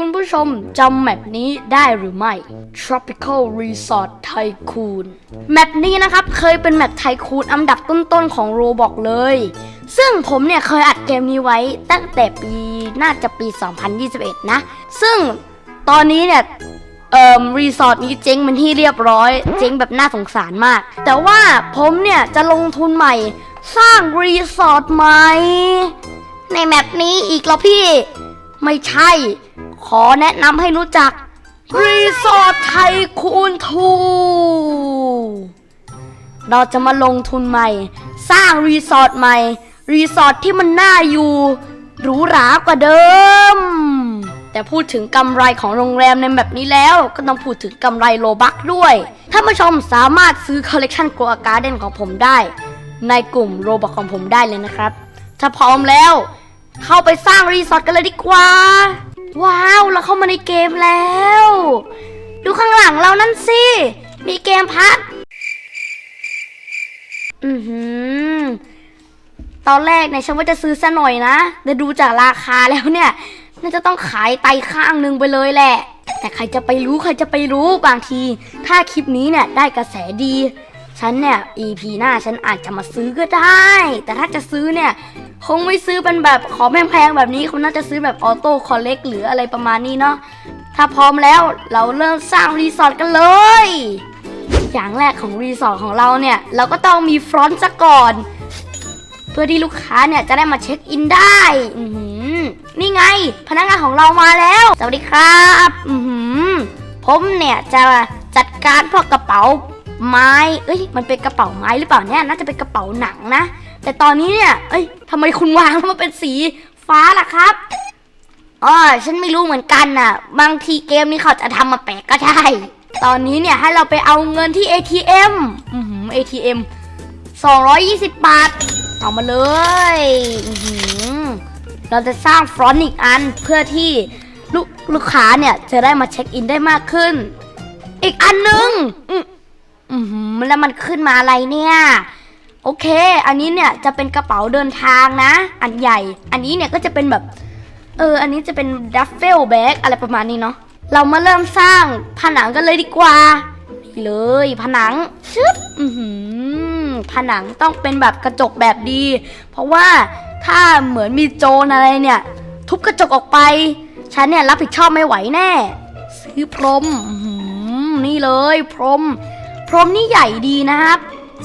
คุณผู้ชมจำแมปนี้ได้หรือไม่ Tropical Resort Tycoon แมปนี้นะครับเคยเป็นแมปไทคูนอันดับต้นๆของ Roblox เลย ซึ่งผมเนี่ยเคยอัดเกมนี้ไว้ตั้งแต่ปีน่าจะปี 2021 นะ ซึ่งตอนนี้เนี่ยเอ่อรีสอร์ทนี้เจ๊งเป็นที่เรียบร้อย เจ๊งแบบน่าสงสารมาก แต่ว่าผมเนี่ยจะลงทุนใหม่ สร้างรีสอร์ทใหม่ในแมปนี้อีกแล้วพี่ ไม่ใช่ ขอแนะนำให้รู้จัก รีสอร์ทไทยคูนทูเราจะมาลงทุนใหม่ สร้างรีสอร์ทใหม่ รีสอร์ทที่มันน่าอยู่หรูหรากว่าเดิม แต่พูดถึงกำไรของโรงแรมในแบบนี้แล้ว ก็ต้องพูดถึงกำไรโลบักด้วยท่านผู้ชมสามารถซื้อคอลเลกชันโกอาการ์เดนของผมได้ ในกลุ่มโรบักของผมได้เลยนะครับ ถ้าพร้อมแล้ว เข้าไปสร้างรีสอร์ทกันเลยดีกว่า ว้าวเราเข้ามาในเกมแล้ว ดูข้างหลังเรานั่นสิ มีเกมพัด อือหือ ตอนแรกเนี่ยฉันว่าจะซื้อซะหน่อยนะ แต่ดูจากราคาแล้วเนี่ย น่าจะต้องขายไตข้างหนึ่งไปเลยแหละ แต่ใครจะไปรู้ใครจะไปรู้บางที ถ้าคลิปนี้เนี่ยได้กระแสดี ฉันเนี่ย EP หน้าฉันอาจจะมาซื้อก็ได้ แต่ถ้าจะซื้อเนี่ย คงไม่ซื้อเป็นแบบของแพงๆแบบนี้คงน่าจะซื้อแบบออโต้คอลเลกหรืออะไรประมาณนี้เนาะถ้าพร้อมแล้วเราเริ่มสร้างรีสอร์ทกันเลย อย่างแรกของรีสอร์ทของเราเนี่ย เราก็ต้องมีฟรอนต์ซะก่อน เพื่อที่ลูกค้าเนี่ยจะได้มาเช็คอินได้อืนี่ไง พนักงานของเรามาแล้ว สวัสดีครับอืผมเนี่ยจะจัดการพวกกระเป๋า ไม้เอ้ย มันเป็นกระเป๋าไม้หรือเปล่าเนี่ยน่าจะเป็นกระเป๋าหนังนะ แต่ตอนนี้เนี่ย เอ้ยทำไมคุณวางแล้วมันเป็นสีฟ้าล่ะครับอ๋อฉันไม่รู้เหมือนกันน่ะ บางทีเกมนี้เขาจะทำมาแปลกก็ใช่ ตอนนี้เนี่ยให้เราไปเอาเงินที่ ATM อือหือ ATM 220 บาท เอามาเลยอื้อหือเราจะสร้างฟรอนต์อีกอันเพื่อที่ลูกลูกค้าเนี่ยจะได้มาเช็คอินได้มากขึ้น อีกอันหนึ่ง อืออือหือแล้วมันขึ้นมาอะไรเนี่ย โอเค อันนี้เนี่ยจะเป็นกระเป๋าเดินทางนะ อันใหญ่ อันนี้เนี่ยก็จะเป็นแบบ เออ อันนี้จะเป็นดัฟเฟลแบ็กอะไรประมาณนี้เนาะ เรามาเริ่มสร้างผนังกันเลยดีกว่า นี่เลย ผนังชึบอือหือผนังต้องเป็นแบบกระจกแบบดี เพราะว่าถ้าเหมือนมีโจรอะไรเนี่ย ทุบกระจกออกไป ฉันเนี่ยรับผิดชอบไม่ไหวแน่ ซื้อพรมอือหือนี่เลยพรม พรมนี่ใหญ่ดีนะครับ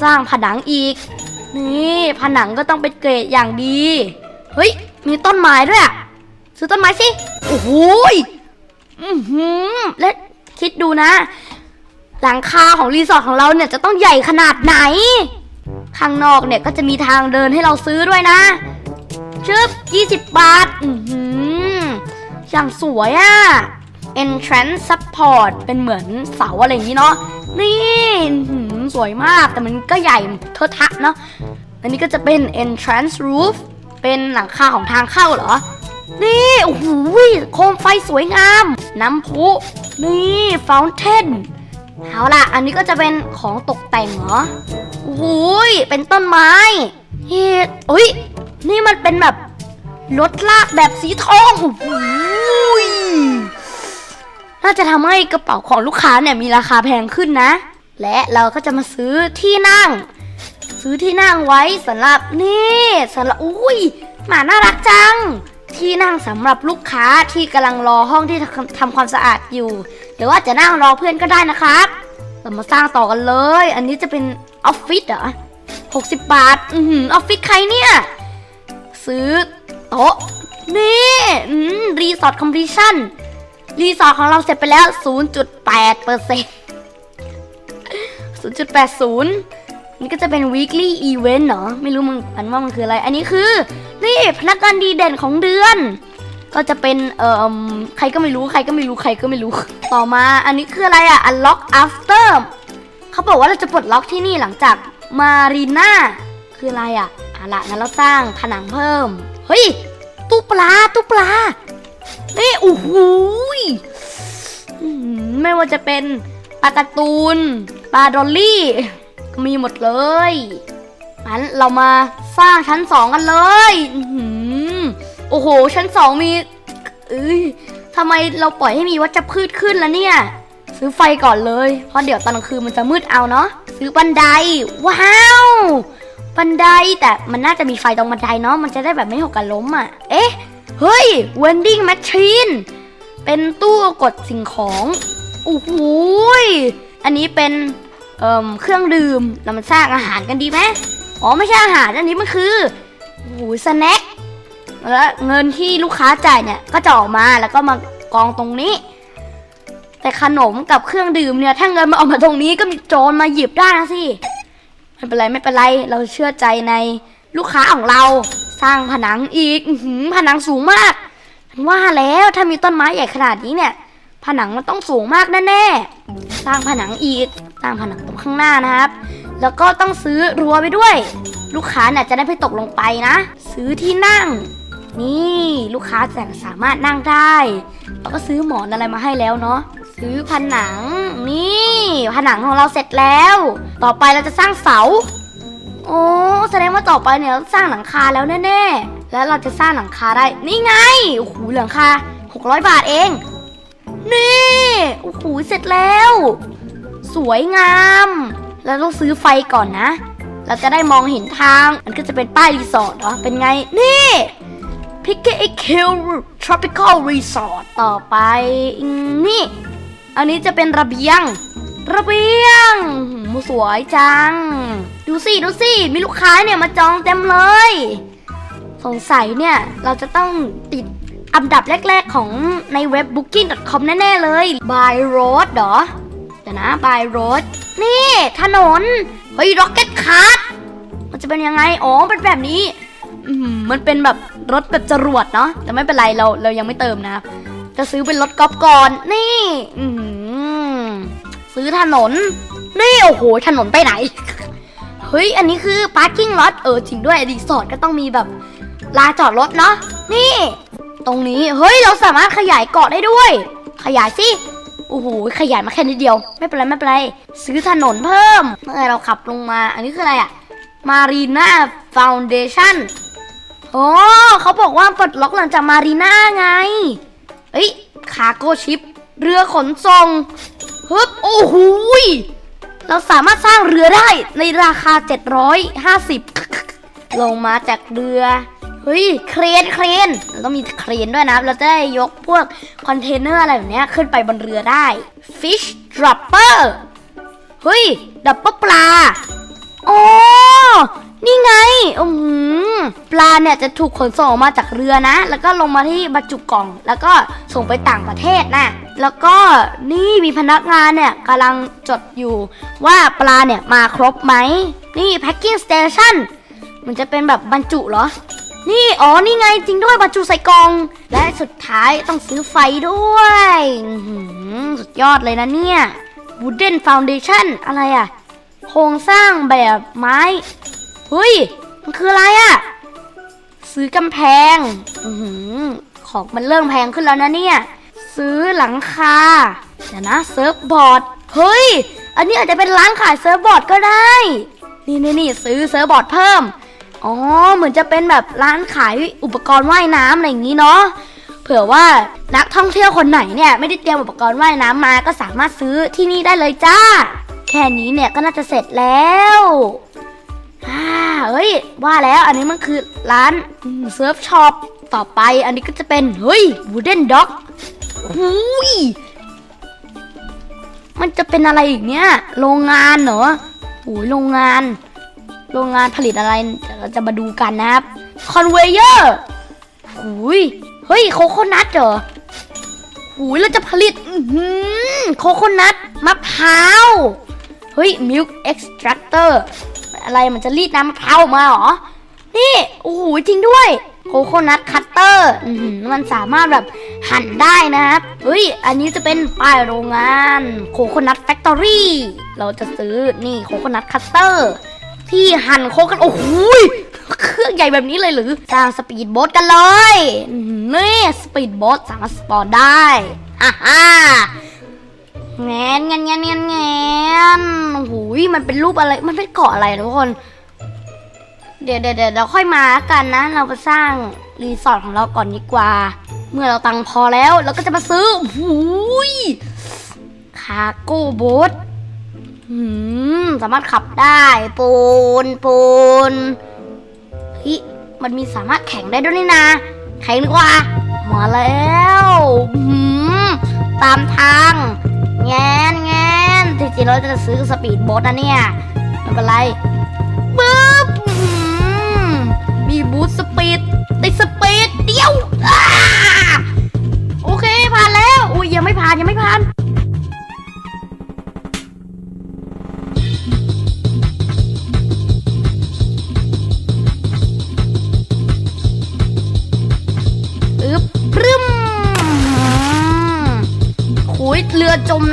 สร้างผนังอีก นี่ผนังก็ต้องเป็นเกรดอย่างดี เฮ้ย มีต้นไม้ด้วยอะซื้อต้นไม้สิ โอ้โหยอือหือและคิดดูนะ หลังคาของรีสอร์ทของเราเนี่ยจะต้องใหญ่ขนาดไหน ข้างนอกเนี่ยก็จะมีทางเดินให้เราซื้อด้วยนะชึบ20 บาท อือหืออย่างสวยอะ entrance support เป็นเหมือนเสาอะไรอย่างนี้เนาะ นี่หือสวยมากแต่มันก็ใหญ่เทอะทะเนาะอันนี้ก็จะเป็น entrance roof เป็นหลังคาของทางเข้าเหรอ นี่โอ้โหโคมไฟสวยงาม น้ำพุนี่ fountain เอาล่ะ อันนี้ก็จะเป็นของตกแต่งเหรอโอ้โหเป็นต้นไม้เฮ้ยอุ้ยนี่มันเป็นแบบรถลากแบบสีทองโอ้โห น่าจะทำให้กระเป๋าของลูกค้าเนี่ยมีราคาแพงขึ้นนะ และเราก็จะมาซื้อที่นั่ง ซื้อที่นั่งไว้สำหรับนี่สำหรับอุ้ยหมาน่ารักจัง ที่นั่งสำหรับลูกค้าที่กำลังรอห้องที่ทำทำความสะอาดอยู่ หรือว่าจะนั่งรอเพื่อนก็ได้นะครับ เรามาสร้างต่อกันเลย อันนี้จะเป็นออฟฟิศเหรอ60บาทอือหือออฟฟิศใครเนี่ย ซื้อโต๊ะ นี่ อืมรีสอร์ทคอมพลีชั่น รีสอร์ทของเราเสร็จไปแล้ว 0.8เปอร์เซ็นต์0.80 นี่ก็จะเป็น weekly event เหรอไม่รู้มึงอันว่ามันคืออะไร อันนี้คือ นี่พนักงานดีเด่นของเดือน ก็จะเป็น เอ่อ ใครก็ไม่รู้ใครก็ไม่รู้ใครก็ไม่รู้ ต่อมาอันนี้คืออะไรอะ unlock after เขาบอกว่าเราจะปลดล็อกที่นี่หลังจากมารีน่าคืออะไรอะอาละงั้นเราสร้างผนังเพิ่ม เฮ้ย ตู้ปลาตู้ปลา นี่โอ้โหยอื้อหือไม่ว่าจะเป็นปลาการ์ตูนปลาดอลลี่ ก็มีหมดเลยงั้นเรามาสร้างชั้นสองกันเลยอือโอ้โห ชั้นสองมีเอ้ยทำไมเราปล่อยให้มีวัชพืชขึ้นแล้วเนี่ย ซื้อไฟก่อนเลย เพราะเดี๋ยวตอนกลางคืนมันจะมืดเอาเนาะซื้อบันได ว้าวบันไดแต่มันน่าจะมีไฟตรงบันไดเนาะมันจะได้แบบไม่หกกันล้มอะ เอ๊ะ เฮ้ย vending machine เป็นตู้กดสิ่งของโอ้โหยอันนี้เป็นเอ่มเครื่องดื่มเรามาสร้างอาหารกันดีไหมอ๋อไม่ใช่อาหารอันนี้มันคือโอ้โหสแน็คแล้วเงินที่ลูกค้าจ่ายเนี่ยก็จะออกมาแล้วก็มากองตรงนี้ แต่ขนมกับเครื่องดื่มเนี่ยถ้าเงินมาออกมาตรงนี้ก็มีโจรมาหยิบได้นะสิไม่เป็นไรไม่เป็นไรเราเชื่อใจในลูกค้าของเรา สร้างผนังอีกผนังสูงมากว่าแล้วถ้ามีต้นไม้ใหญ่ขนาดนี้เนี่ย ผนังมันต้องสูงมากแน่ๆสร้างผนังอีกสร้างผนังตรงข้างหน้านะครับ แล้วก็ต้องซื้อรั้วไปด้วย ลูกค้าเนี่ยจะได้ไม่ตกลงไปนะ ซื้อที่นั่ง นี่ลูกค้าจะสามารถนั่งได้เราก็ซื้อหมอนอะไรมาให้แล้วเนาะซื้อผนังนี่ ผนังของเราเสร็จแล้ว ต่อไปเราจะสร้างเสา โอ้แสดงว่าต่อไปเนี่ยเราสร้างหลังคาแล้วแน่ๆแล้วเราจะสร้างหลังคาได้นี่ไงโอ้โหหลังคา600 บาทเอง นี่โอ้โหเสร็จแล้ว สวยงามแล้วต้องซื้อไฟก่อนนะ เราจะได้มองเห็นทาง มันก็จะเป็นป้ายรีสอร์ทเหรอเป็นไง นี่พิกเกอคิล tropical resort ต่อไป นี่ อันนี้จะเป็นระเบียง ระเบียงหูสวยจัง ดูสิดูสิมีลูกค้าเนี่ยมาจองเต็มเลย สงสัยเนี่ยเราจะต้องติดอันดับแรก ๆ ของในเว็บ booking.com แน่ ๆ เลย by road เหรอเดี๋ยวนะ by road นี่ ถนน เฮ้ย rocket cart มันจะเป็นยังไง อ๋อเป็นแบบนี้ มันเป็นแบบรถแบบจรวดเนาะแต่ไม่เป็นไรเราเรายังไม่เติมนะครับจะซื้อเป็นรถกอล์ฟก่อนนี่ อื ซื้อถนน นี่โอ้โห ถนนไปไหน เฮ้ย อันนี้คือ parking lot เออจริงด้วยรีสอร์ทก็ต้องมีแบบลานจอดรถเนาะ นี่ ตรงนี้ เฮ้ย เราสามารถขยายเกาะได้ด้วย ขยายสิ โอ้โห ขยายมาแค่นิดเดียว ไม่เป็นไรไม่เป็นไร ซื้อถนนเพิ่มเมื่อเราขับลงมา อันนี้คืออะไรอะ Marina Foundation โอ้เขาบอกว่าปลดล็อกหลังจากมารีน่าไง เอ้ย คาโกชิป เรือขนส่ง ฮึบโอ้โหยเราสามารถสร้างเรือได้ในราคา 750 ลงมาจากเรือ เฮ้ย เครน เครนเราต้องมีเครนด้วยนะ เราจะได้ยกพวกคอนเทนเนอร์อะไรแบบเนี้ยขึ้นไปบนเรือได้ Fish Dropper เฮ้ย ดับเบิลปลา อ๋อ นี่ไงอืมปลาเนี่ยจะถูกขนส่งออกมาจากเรือนะ แล้วก็ลงมาที่บรรจุกล่อง แล้วก็ส่งไปต่างประเทศนะ แล้วก็นี่มีพนักงานเนี่ยกำลังจดอยู่ว่าปลาเนี่ยมาครบไหม นี่ packing station มันจะเป็นแบบบรรจุเหรอ นี่ อ๋อ นี่ไงจริงด้วยบรรจุใส่กล่อง และสุดท้ายต้องซื้อไฟด้วยหือสุดยอดเลยนะเนี่ย wooden foundation อะไรอะโครงสร้างแบบไม้ เฮ้ย มันคืออะไรอะซื้อกำแพงอือหือของมันเริ่มแพงขึ้นแล้วนะเนี่ย ซื้อหลังคาเดี๋ยวนะเซิร์ฟบอร์ด เฮ้ย อันนี้อาจจะเป็นร้านขายเซิร์ฟบอร์ดก็ได้ นี่นี่นี่ซื้อเซิร์ฟบอร์ดเพิ่ม อ๋อ เหมือนจะเป็นแบบร้านขายอุปกรณ์ว่ายน้ำอะไรอย่างนี้เนาะ เผื่อว่านักท่องเที่ยวคนไหนเนี่ยไม่ได้เตรียมอุปกรณ์ว่ายน้ำมา ก็สามารถซื้อที่นี่ได้เลยจ้า แค่นี้เนี่ยก็น่าจะเสร็จแล้ว เอ้ย ว่าแล้วอันนี้มันคือร้านเซิร์ฟช็อปต่อไป อันนี้ก็จะเป็น เฮ้ย wooden dog หุยมันจะเป็นอะไรอีกเนี่ย โรงงานเหรอโอ้ยโรงงาน โรงงานผลิตอะไรเราจะมาดูกันนะครับคอนเวเยอร์หุยเฮ้ยโคโคนัทเหรอหุยเราจะผลิตอื้อหือโคโคนัทมะพร้าว เฮ้ยมิลค์เอ็กซ์ตรัคเตอร์ อะไรมันจะรีดน้ำมะพร้าวออกมาเหรอ นี่โอ้โหจริงด้วยโคโคนัทคัตเตอร์มันสามารถแบบหั่นได้นะครับเฮ้ย อันนี้จะเป็นป้ายโรงงานโคโคนัทแฟคทอรี่เราจะซื้อนี่โคโคนัทคัตเตอร์ที่หั่นโคกันโอ้โหเครื่องใหญ่แบบนี้เลยหรือสร้างสปีดโบ๊ทกันเลยนี่สปีดโบ๊ทสามารถสปอร์ตได้อ่าฮ่า แงนแงนแงนแงนแงนโอ้โหยมันเป็นรูปอะไร มันเป็นเกาะอะไรทุกคน เดี๋ยวเดี๋ยวเดี๋ยวเราค่อยมาแล้วกันนะ เราไปสร้างรีสอร์ทของเราก่อนดีกว่า เมื่อเราตังพอแล้ว เราก็จะมาซื้อหูยคาโก้โบ๊ทหืมสามารถขับได้ปูนปูนฮ้ยมันมีสามารถแข่งได้ด้วยนี่นะ แข่งดีกว่า มาแล้วหืมตามทาง งานงานที่จริงเราจะซื้อสปีดโบ๊ทนะเนี่ยไม่เป็นไร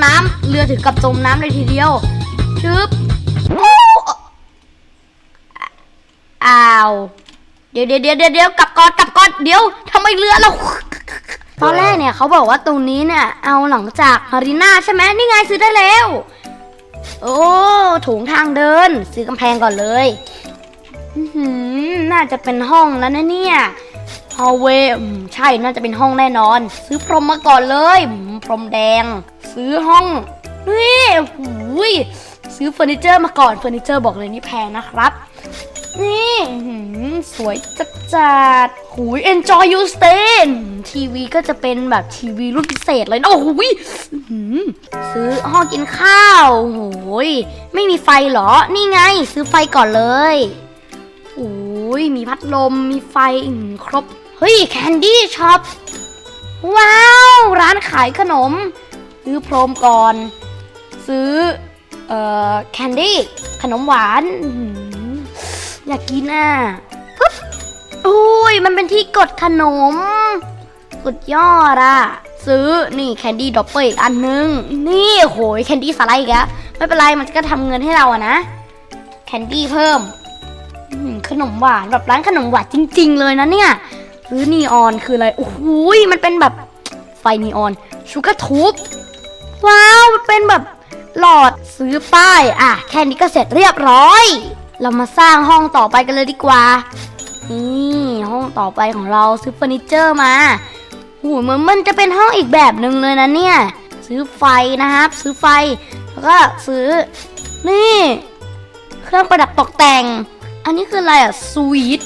น้ำเรือถึงกับจมน้ำเลยทีเดียวชึบอ้าว เดี๋ยวเดี๋ยวเดี๋ยวเดี๋ยวกลับก่อนกลับก่อนเดี๋ยวทำไมเรือเราตอนแรกเนี่ยเขาบอกว่าตรงนี้เนี่ย เอาหลังจากมารีน่าใช่ไหมนี่ไงซื้อได้แล้ว โอ้ถุงทางเดิน ซื้อกำแพงก่อนเลยอื้อหือน่าจะเป็นห้องแล้วนะเนี่ยฮอลเวย์อืมใช่น่าจะเป็นห้องแน่นอน ซื้อพรมมาก่อนเลย พรมแดง ซื้อห้องนี่หูยซื้อเฟอร์นิเจอร์มาก่อนเฟอร์นิเจอร์บอกเลยนี่แพงนะครับ นี่หือสวยจัดจัดหูย enjoy you stay ทีวีก็จะเป็นแบบทีวีรุ่นพิเศษเลยนะโอ้โหหือซื้อห้องกินข้าวโอ้ยไม่มีไฟเหรอ นี่ไง ซื้อไฟก่อนเลยโอ้ยมีพัดลมมีไฟอื้อหือครบ เฮ้ยแคนดี้ช็อปว้าว ร้านขายขนม ซื้อพรมก่อน ซื้อเอ่อแคนดี้ขนมหวาน อยากกินอะปึ๊บอุ้ยมันเป็นที่กดขนมสุดยอดอะซื้อนี่แคนดี้ดอปเปอร์อีกอันนึง นี่โหยแคนดี้สไลด์อีกอะไม่เป็นไรมันก็ทำเงินให้เราอะนะแคนดี้เพิ่มขนมหวานแบบร้านขนมหวานจริง ๆ เลยนะเนี่ยซื้อนีออนคืออะไรโอ้โหยมันเป็นแบบไฟนีออนชูการ์ทูบ ว้าวมันเป็นแบบหลอดซื้อป้ายอะแค่นี้ก็เสร็จเรียบร้อย เรามาสร้างห้องต่อไปกันเลยดีกว่า นี่ห้องต่อไปของเราซื้อเฟอร์นิเจอร์มาโอ้โหเหมือนมันจะเป็นห้องอีกแบบหนึ่งเลยนะเนี่ย ซื้อไฟนะครับ ซื้อไฟแล้วก็ซื้อ นี่ เครื่องประดับตกแต่ง อันนี้คืออะไรอะสวีท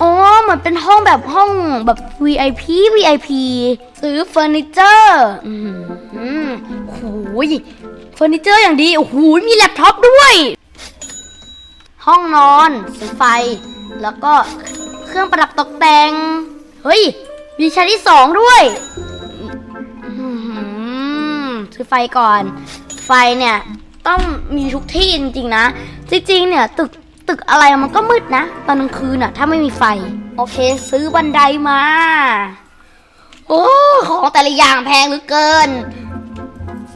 อ๋อเหมือนเป็นห้องแบบห้องแบบ VIP VIP ซื้อเฟอร์นิเจอร์อืมอืมโหยเฟอร์นิเจอร์อย่างดีโอ้โหมีแล็ปท็อปด้วย ห้องนอนซื้อไฟ แล้วก็เครื่องประดับตกแต่ง เฮ้ย มีชั้นที่สองด้วยอื้อหือซื้อไฟก่อน ไฟเนี่ยต้องมีทุกที่จริงๆนะ จริงๆ เนี่ยตึกตึกอะไรมันก็มืดนะ ตอนกลางคืนน่ะ ถ้าไม่มีไฟ โอเค ซื้อบันไดมา โอ้ของแต่ละอย่างแพงเหลือเกิน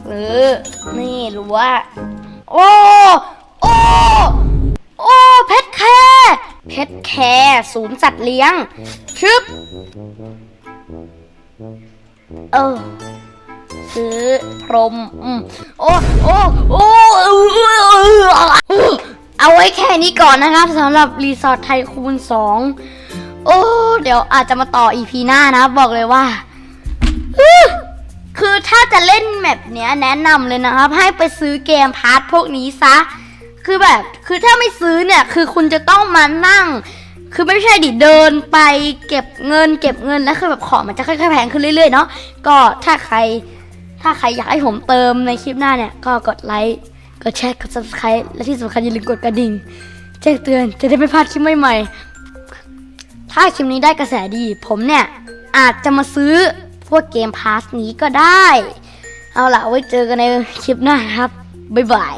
ซื้อนี่รู้ว่า โอ้โอ้โอ้เพชรแคร์เพชรแคร์ศูนย์สัตว์เลี้ยงชึบเออซื้อพรมอืมโอ้โอ้โอ้เออเออเออเอาไว้แค่นี้ก่อนนะครับสำหรับรีสอร์ทไทยคูณ2 โอ้ เดี๋ยวอาจจะมาต่ออีพีหน้านะ บอกเลยว่า คือถ้าจะเล่นแมปเนี้ยแนะนำเลยนะครับ ให้ไปซื้อเกมพาร์ทพวกนี้ซะ คือแบบ คือถ้าไม่ซื้อเนี่ย คือคุณจะต้องมานั่ง คือไม่ใช่ดิเดินไปเก็บเงิน เก็บเงินแล้วคือแบบของมันจะค่อยๆแพงขึ้นเรื่อยๆเนาะ ก็ถ้าใคร ถ้าใครอยากให้ผมเติมในคลิปหน้าเนี่ย ก็กดไลค์ กดแชร์ กด subscribe และที่สำคัญอย่าลืมกดกระดิ่งแจ้งเตือนจะได้ไม่พลาดคลิปใหม่ๆ ถ้าคลิปนี้ได้กระแสดี ผมเนี่ยอาจจะมาซื้อพวกเกมพาสนี้ก็ได้ เอาล่ะไว้เจอกันในคลิปหน้าครับ บ๊ายบาย